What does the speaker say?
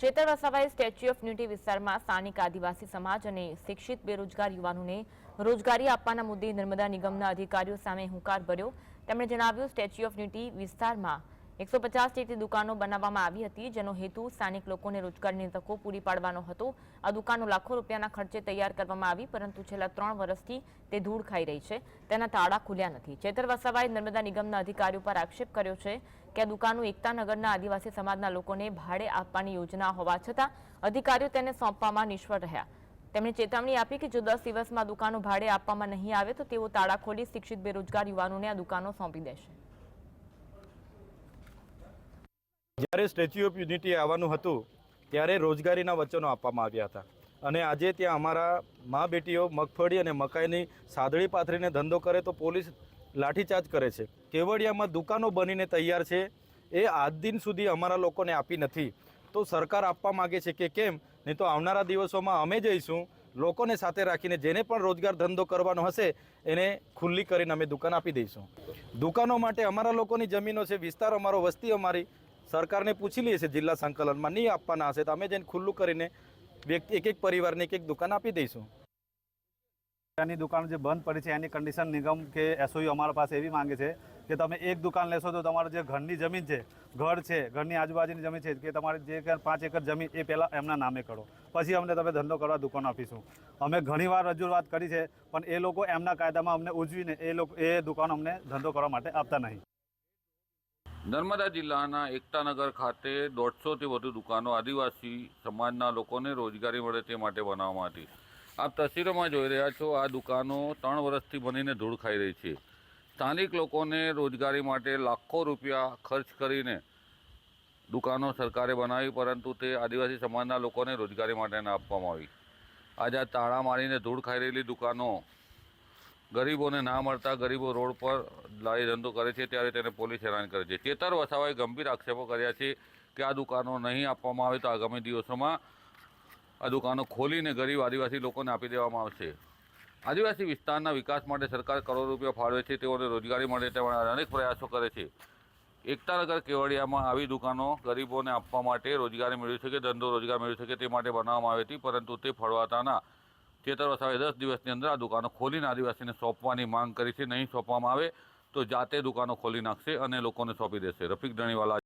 ચેતર વસાવાએ statue of unity વિસ્તારમાં સ્થાનિક આદિવાસી સમાજ અને શિક્ષિત બેરોજગાર યુવાનોને રોજગારી આપવાના મુદ્દે નર્મદા નિગમના અધિકારીઓ સામે હુંકાર ભર્યો. તેમણે જણાવ્યું, સ્ટેચ્યુ ઓફ યુનિટી વિસ્તારમાં એકસો પચાસ જેટલી દુકાનો બનાવવામાં આવી હતી, જેનો હેતુ સ્થાનિક લોકોને રોજગારની તકો પૂરી પાડવાનો હતો. આ દુકાનો લાખો રૂપિયાના ખર્ચે તૈયાર કરવામાં આવી, પરંતુ છેલ્લા ત્રણ વર્ષથી તે ધૂળ ખાઈ રહી છે. તેના તાળા ખુલ્યા નથી. ચેતર વસાવાએ નર્મદા નિગમના અધિકારીઓ પર આક્ષેપ કર્યો છે કે આ દુકાનો એકતાનગરના આદિવાસી સમાજના લોકોને ભાડે આપવાની યોજના હોવા છતાં અધિકારીઓ તેને સોંપવામાં નિષ્ફળ રહ્યા. તેમણે ચેતવણી આપી કે જો દસ દિવસમાં દુકાનો ભાડે આપવામાં નહીં આવે તો તેઓ તાળા ખોલી શિક્ષિત બેરોજગાર યુવાનોને આ દુકાનો સોંપી દેશે. જ્યારે સ્ટેચ્યુ ઓફ યુનિટી આવવાનું હતું, ત્યારે રોજગારીના વચનો આપવામાં આવ્યા હતા. અને આજે ત્યાં અમારા મા બેટીઓ મગફળી અને મકાઈની સાદળી પાથરીને ધંધો કરે તો પોલીસ લાઠીચાર્જ કરે છે. કેવડિયામાં દુકાનો બનીને તૈયાર છે, એ આજ દિન સુધી અમારા લોકોને આપી નથી. તો સરકાર આપવા માગે છે કે કેમ? નહીં તો આવનારા દિવસોમાં અમે જઈશું, લોકોને સાથે રાખીને જેને પણ રોજગાર ધંધો કરવાનો હશે, એને ખુલ્લી કરીને અમે દુકાન આપી દઈશું. દુકાનો માટે અમારા લોકોની જમીનો છે, વિસ્તાર અમારો, વસ્તી અમારી સરકારને પૂછી લઈએ છીએ જિલ્લા સંકલનમાં, નહીં આપવાના હશે તો અમે જઈને ખુલ્લું કરીને વ્યક્તિ એક એક પરિવારને એક એક દુકાન આપી દઈશું. એની દુકાન જે બંધ પડી છે, એની કન્ડિશન નિગમ કે એસઓયુ અમારા પાસે એવી માંગે છે કે તમે એક દુકાન લેશો તો તમારું જે ઘરની જમીન છે, ઘર છે, ઘરની આજુબાજુની જમીન છે, કે તમારે જે પાંચ એકર જમીન એ પહેલાં એમના નામે કરો. પછી અમને તમે ધંધો કરવા દુકાન આપીશું. અમે ઘણીવાર રજૂઆત કરી છે, પણ એ લોકો એમના કાયદામાં અમને ઉજવીને એ લોકો એ દુકાન અમને ધંધો કરવા માટે આપતા નહીં. નર્મદા જિલ્લાના એકતાનગર ખાતે દોઢસોથી વધુ દુકાનો આદિવાસી સમાજના લોકોને રોજગારી મળે તે માટે બનાવવામાં હતી. આપ તસવીરોમાં જોઈ રહ્યા છો, આ દુકાનો ત્રણ વર્ષથી બનીને ધૂળ ખાઈ રહી છે. સ્થાનિક લોકોને રોજગારી માટે લાખો રૂપિયા ખર્ચ કરીને દુકાનો સરકારે બનાવી, પરંતુ તે આદિવાસી સમાજના લોકોને રોજગારી માટે આપવામાં આવી. આજે તાળા મારીને ધૂળ ખાઈ રહેલી દુકાનો ગરીબોને ના મળતા ગરીબો રોડ પર લારી ધંધો કરે છે ત્યારે તેને પોલીસ હેરાન કરે છે. ચેતર વસાવાએ ગંભીર આક્ષેપો કર્યા છે કે આ દુકાનો નહીં આપવામાં આવે તો આગામી દિવસોમાં આ દુકાનો ખોલીને ગરીબ આદિવાસી લોકોને આપી દેવામાં આવશે. આદિવાસી વિસ્તારના વિકાસ માટે સરકાર કરોડો રૂપિયા ફાળવે છે, તેઓને રોજગારી મળે તે અનેક પ્રયાસો કરે છે. એકતાનગર કેવડિયામાં આવી દુકાનો ગરીબોને આપવા માટે રોજગારી મેળવી શકે, ધંધો રોજગાર મેળવી શકે તે માટે બનાવવામાં આવી હતી, પરંતુ તે ફળવાતાના ચેતર વસાવે દસ દિવસની અંદર આ દુકાનો ખોલીને આદિવાસીને સોંપવાની માંગ કરી છે. નહીં સોંપવામાં આવે તો જાતે દુકાનો ખોલી નાખશે અને લોકોને સોંપી દેશે. રફીક ધણીવાલા